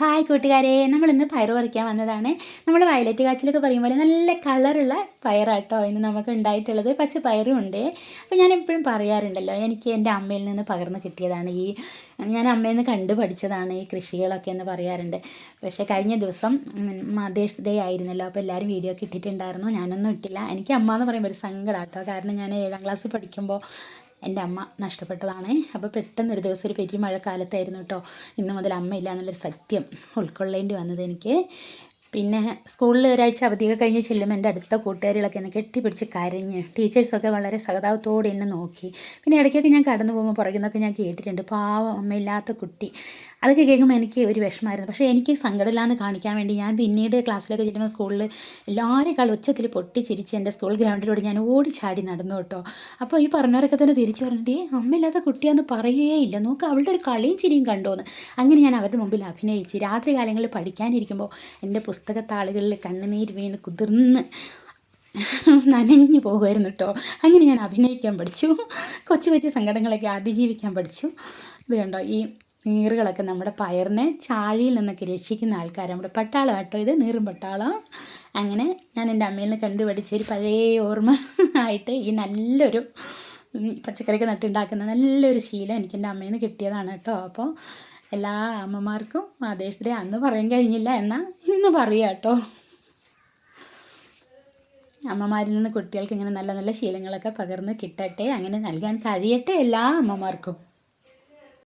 Hi കൂട്ടുകാരെ. നമ്മളിന്ന് പയർ പറിക്കാൻ വന്നതാണ്. നമ്മൾ വയലറ്റ് കാച്ചിലൊക്കെ പറയുമ്പോൾ നല്ല കളറുള്ള പയറാട്ടോ ഇന്ന് നമുക്ക് ഉണ്ടായിട്ടുള്ളത്. പച്ച പയറും ഉണ്ട്. അപ്പോൾ ഞാൻ എപ്പോഴും പറയാറുണ്ടല്ലോ എനിക്ക് എന്റെ അമ്മയിൽ നിന്ന് പകർന്ന് കിട്ടിയതാണ് ഈ ഞാൻ അമ്മയിൽ നിന്ന് കണ്ടു പഠിച്ചതാണ് ഈ കൃഷികളൊക്കെ എന്ന് പറയാറുണ്ട്. പക്ഷേ കഴിഞ്ഞ ദിവസം മദേഴ്സ് ഡേ ആയിരുന്നല്ലോ അപ്പോൾ എല്ലാവരും വീഡിയോ ഒക്കെ ഇട്ടിട്ടുണ്ടായിരുന്നു. ഞാനൊന്നും ഇട്ടില്ല. എനിക്ക് അമ്മ എന്ന് പറയുമ്പോൾ ഒരു സങ്കടം കേട്ടോ കാരണം ഞാൻ ഏഴാം ക്ലാസ് പഠിക്കുമ്പോൾ എന്റെ അമ്മ നഷ്ടപ്പെട്ടതാണ്. അപ്പോൾ പെട്ടെന്ന് ഒരു ദിവസം ഒരു പെരിയ മഴക്കാലത്തായിരുന്നു കേട്ടോ. ഇന്ന് മുതൽ അമ്മയില്ല എന്നുള്ളൊരു സത്യം ഉൾക്കൊള്ളേണ്ടി വന്നത് എനിക്ക്. പിന്നെ സ്കൂളിൽ ഒരാഴ്ച അവധിയൊക്കെ കഴിഞ്ഞ് ചെല്ലുമ്പോൾ എന്റെ അടുത്ത കൂട്ടുകാരികളൊക്കെ എന്നെ കെട്ടിപ്പിടിച്ച് കരഞ്ഞ് ടീച്ചേഴ്സൊക്കെ വളരെ സഹതാപത്തോടെ എന്നെ നോക്കി. പിന്നെ ഇടയ്ക്കൊക്കെ ഞാൻ കടന്നു പോകുമ്പോൾ പുറകുന്നൊക്കെ ഞാൻ കേട്ടിട്ടുണ്ട്. പാവം അമ്മയില്ലാത്ത കുട്ടി. അതൊക്കെ കേൾക്കുമ്പോൾ എനിക്ക് ഒരു വിഷമമായിരുന്നു പക്ഷേ എനിക്ക് സങ്കടമില്ലാന്ന് കാണിക്കാൻ വേണ്ടി ഞാൻ പിന്നീട് ക്ലാസ്സിലൊക്കെ ചെല്ലുമ്പോൾ സ്കൂളിൽ എല്ലാവരെക്കാൾ ഉച്ചത്തിൽ പൊട്ടിച്ചിരിച്ച് എന്റെ സ്കൂൾ ഗ്രൗണ്ടിലൂടെ ഞാൻ ഓടി ചാടി നടന്നു കേട്ടോ. അപ്പോൾ ഈ പറഞ്ഞവരൊക്കെ തന്നെ തിരിച്ചു പറഞ്ഞിട്ട് ഏ അമ്മയില്ലാത്ത കുട്ടിയാന്ന് പറയുകയേ ഇല്ല. നോക്ക് അവളുടെ ഒരു കളിയും ചിരിയും കണ്ടോന്ന്. അങ്ങനെ ഞാൻ അവരുടെ മുമ്പിൽ അഭിനയിച്ച് രാത്രി കാലങ്ങളിൽ പഠിക്കാനിരിക്കുമ്പോൾ എന്റെ പുസ്തകത്താളുകളിൽ കണ്ണുനീര് വീണ് കുതിർന്ന് നനഞ്ഞു പോകുമായിരുന്നു കേട്ടോ അങ്ങനെ ഞാൻ അഭിനയിക്കാൻ പഠിച്ചു. കൊച്ചു കൊച്ചു സങ്കടങ്ങളൊക്കെ അതിജീവിക്കാൻ പഠിച്ചു. ഇത് കണ്ടോ ഈ നീറുകളൊക്കെ നമ്മുടെ പയറിനെ ചാഴിയിൽ നിന്നൊക്കെ രക്ഷിക്കുന്ന ആൾക്കാർ നമ്മുടെ പട്ടാളം കേട്ടോ ഇത് നീറും പട്ടാളം. അങ്ങനെ ഞാൻ എന്റെ അമ്മയിൽ നിന്ന് കണ്ടുപഠിച്ച ഒരു പഴയ ഓർമ്മ ആയിട്ട് ഈ നല്ലൊരു പച്ചക്കറിക്ക് നട്ടുണ്ടാക്കുന്ന നല്ലൊരു ശീലം എനിക്ക് എന്റെ അമ്മയിൽ നിന്ന് കിട്ടിയതാണ് കേട്ടോ അപ്പോൾ എല്ലാ അമ്മമാർക്കും മദേഴ്സ് ഡേ അന്ന് പറയാൻ കഴിഞ്ഞില്ല. എന്നാൽ ഇന്ന് പറയാം കേട്ടോ. അമ്മമാരിൽ നിന്ന് കുട്ടികൾക്ക് ഇങ്ങനെ നല്ല നല്ല ശീലങ്ങളൊക്കെ പകർന്ന് കിട്ടട്ടെ അങ്ങനെ നൽകാൻ കഴിയട്ടെ എല്ലാ അമ്മമാർക്കും.